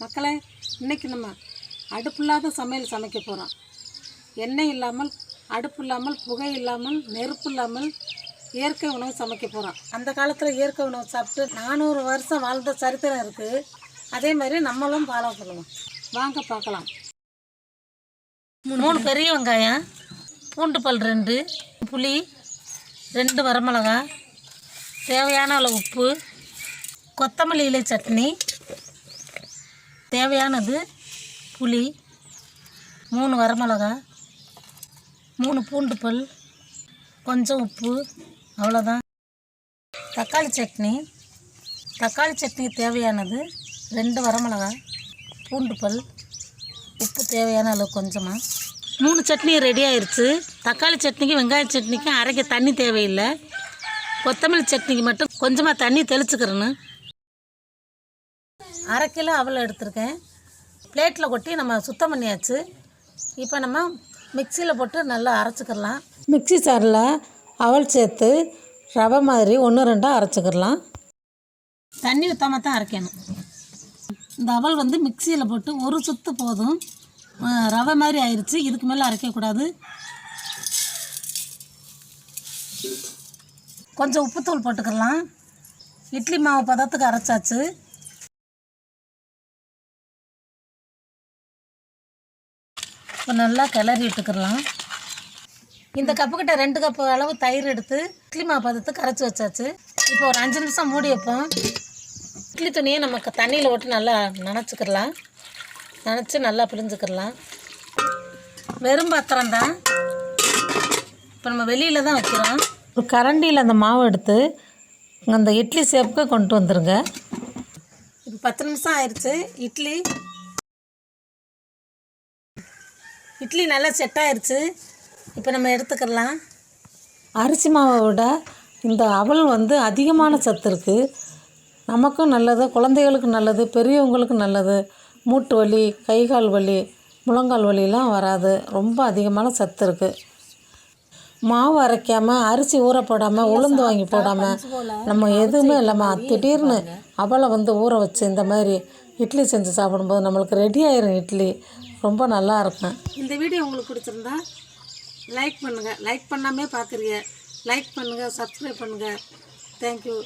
மக்களே இன்றைக்கி நம்ம அடுப்பில்லாத சமையல் சமைக்க போகிறோம் எண்ணெய் இல்லாமல் அடுப்பு இல்லாமல் புகை இல்லாமல் நெருப்பு இல்லாமல் இயற்கை உணவு சமைக்க போகிறோம் அந்த காலத்தில் இயற்கை உணவு சாப்பிட்டு நானூறு வருஷம் வாழ்ந்த சரித்திரம் இருக்குது அதே மாதிரி நம்மளும் ஃபாலோ பண்ணுவோம் வாங்க பார்க்கலாம். மூணு பெரிய வெங்காயம் பூண்டு பல் ரெண்டு புளி ரெண்டு வரமிளகா தேவையான அளவு உப்பு கொத்தமல்லி இலை சட்னி தேவையானது புளி மூணு வரமிளகா மூணு பூண்டு பல் கொஞ்சம் உப்பு அவ்வளோதான் தக்காளி சட்னி தக்காளி சட்னி தேவையானது ரெண்டு வரமிளகா பூண்டு பல் உப்பு தேவையான அளவு கொஞ்சமாக மூணு சட்னி ரெடி ஆயிடுச்சு தக்காளி சட்னிக்கு வெங்காய சட்னிக்கு அரைக்க தண்ணி தேவையில்லை. கொத்தமல்லி சட்னிக்கு மட்டும் கொஞ்சமாக தண்ணி தெளிச்சுக்கிறேன்னு அரை கிலோ அவல் எடுத்திருக்கேன். பிளேட்டில் கொட்டி நம்ம சுத்தம் பண்ணியாச்சு. இப்போ நம்ம மிக்சியில் போட்டு நல்லா அரைச்சிக்கிறலாம் மிக்ஸி சாரில் அவல் சேர்த்து ரவை மாதிரி ஒன்று ரெண்டாக அரைச்சிக்கிடலாம் தண்ணி ஊற்றாம தான் அரைக்கணும். இந்த அவல் வந்து மிக்சியில் போட்டு ஒரு சுத்து போதும். ரவை மாதிரி ஆயிடுச்சு இதுக்கு மேலே அரைக்கக்கூடாது கொஞ்சம் உப்புத்தூள் போட்டுக்கலாம். இட்லி மாவு பதத்துக்கு அரைச்சாச்சு. இப்போ நல்லா கிளறி விட்டுக்கிறலாம் இந்த கப்புக்கிட்ட ரெண்டு கப்பு அளவு தயிர் எடுத்து இட்லி மாவு பதத்துக்கு கரைச்சி வச்சாச்சு. இப்போ ஒரு அஞ்சு நிமிஷம் மூடி வைப்போம். இட்லி துணியை நமக்கு தண்ணியில் விட்டு நல்லா நனைச்சிக்கிடலாம் நனைச்சி நல்லா பிழிஞ்சுக்கிடலாம் வெறும் பாத்திரம் தான். இப்போ நம்ம வெளியில் தான் வைக்கிறோம். ஒரு கரண்டியில் அந்த மாவு எடுத்து அந்த இட்லி சேப்புக்கு கொண்டு வந்துடுங்க இப்போ பத்து நிமிஷம் ஆயிடுச்சு இட்லி இட்லி நல்லா செட் ஆயிடுச்சு இப்போ நம்ம எடுத்துக்கிடலாம் அரிசி மாவை விட இந்த அவல் வந்து அதிகமான சத்து இருக்குது நமக்கும் நல்லது குழந்தைகளுக்கும் நல்லது பெரியவங்களுக்கும் நல்லது. மூட்டு வலி கை கால் வலி முழங்கால் வலிலாம் வராது. ரொம்ப அதிகமான சத்து இருக்குது மாவு அரைக்காமல் அரிசி ஊற போடாமல் உளுந்து வாங்கி போடாமல் நம்ம எதுவுமே இல்லாமல் திடீர்னு அவலை வந்து ஊற வச்சு இந்த மாதிரி இட்லி செஞ்சு சாப்பிடும்போது நம்மளுக்கு ரெடி ஆயிரும் இட்லி. ரொம்ப நல்லா இருக்கும் இந்த வீடியோ உங்களுக்கு பிடிச்சிருந்தா லைக் பண்ணுங்கள் லைக் பண்ணாமே பார்க்குறீங்க லைக் பண்ணுங்கள் சப்ஸ்கிரைப் பண்ணுங்கள் தேங்க்யூ